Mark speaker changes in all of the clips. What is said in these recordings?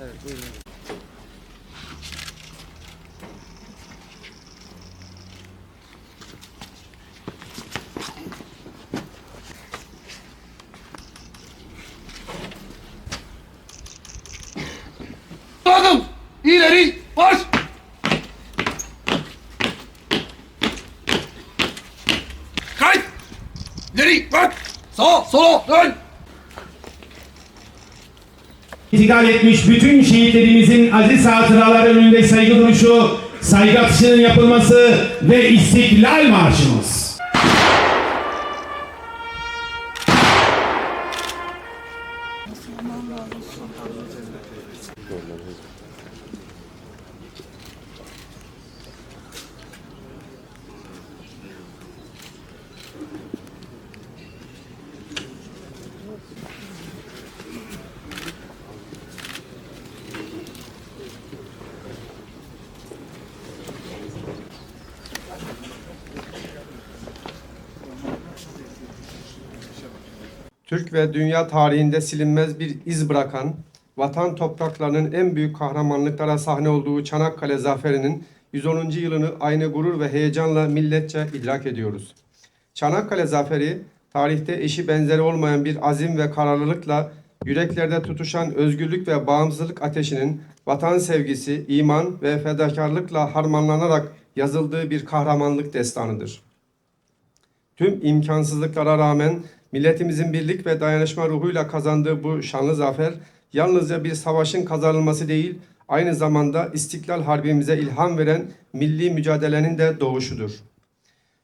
Speaker 1: Adım ileri marş. Kayıt. İleri bak. Sağa sola dön.
Speaker 2: İtikal etmiş bütün şehitlerimizin aziz hatıraları önünde saygı duruşu, saygı atışının yapılması ve İstiklal Marşımız.
Speaker 3: Türk ve dünya tarihinde silinmez bir iz bırakan, vatan topraklarının en büyük kahramanlıklara sahne olduğu Çanakkale Zaferi'nin 110. yılını aynı gurur ve heyecanla milletçe idrak ediyoruz. Çanakkale Zaferi, tarihte eşi benzeri olmayan bir azim ve kararlılıkla yüreklerde tutuşan özgürlük ve bağımsızlık ateşinin vatan sevgisi, iman ve fedakarlıkla harmanlanarak yazıldığı bir kahramanlık destanıdır. Tüm imkansızlıklara rağmen milletimizin birlik ve dayanışma ruhuyla kazandığı bu şanlı zafer yalnızca bir savaşın kazanılması değil, aynı zamanda İstiklal Harbimize ilham veren milli mücadelenin de doğuşudur.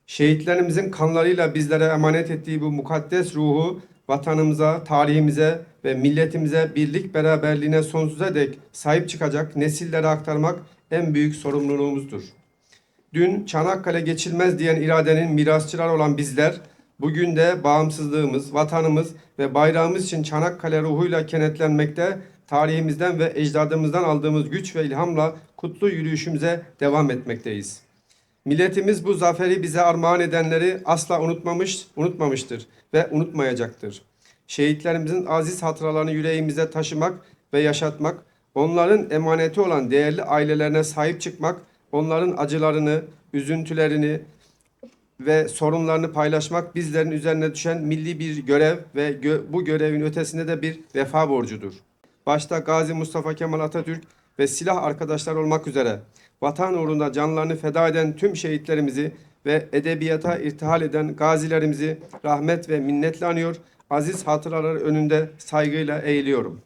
Speaker 3: Şehitlerimizin kanlarıyla bizlere emanet ettiği bu mukaddes ruhu vatanımıza, tarihimize ve milletimize birlik beraberliğine sonsuza dek sahip çıkacak nesillere aktarmak en büyük sorumluluğumuzdur. Dün Çanakkale geçilmez diyen iradenin mirasçıları olan bizler, bugün de bağımsızlığımız, vatanımız ve bayrağımız için Çanakkale ruhuyla kenetlenmekte, tarihimizden ve ecdadımızdan aldığımız güç ve ilhamla kutlu yürüyüşümüze devam etmekteyiz. Milletimiz bu zaferi bize armağan edenleri asla unutmamış, unutmamıştır ve unutmayacaktır. Şehitlerimizin aziz hatıralarını yüreğimize taşımak ve yaşatmak, onların emaneti olan değerli ailelerine sahip çıkmak, onların acılarını, üzüntülerini ve sorunlarını paylaşmak bizlerin üzerine düşen milli bir görev ve gö- bu görevin ötesinde de bir vefa borcudur. Başta Gazi Mustafa Kemal Atatürk ve silah arkadaşlar olmak üzere vatan uğrunda canlarını feda eden tüm şehitlerimizi ve edebiyata irtihal eden gazilerimizi rahmet ve minnetle anıyor, aziz hatıraları önünde saygıyla eğiliyorum.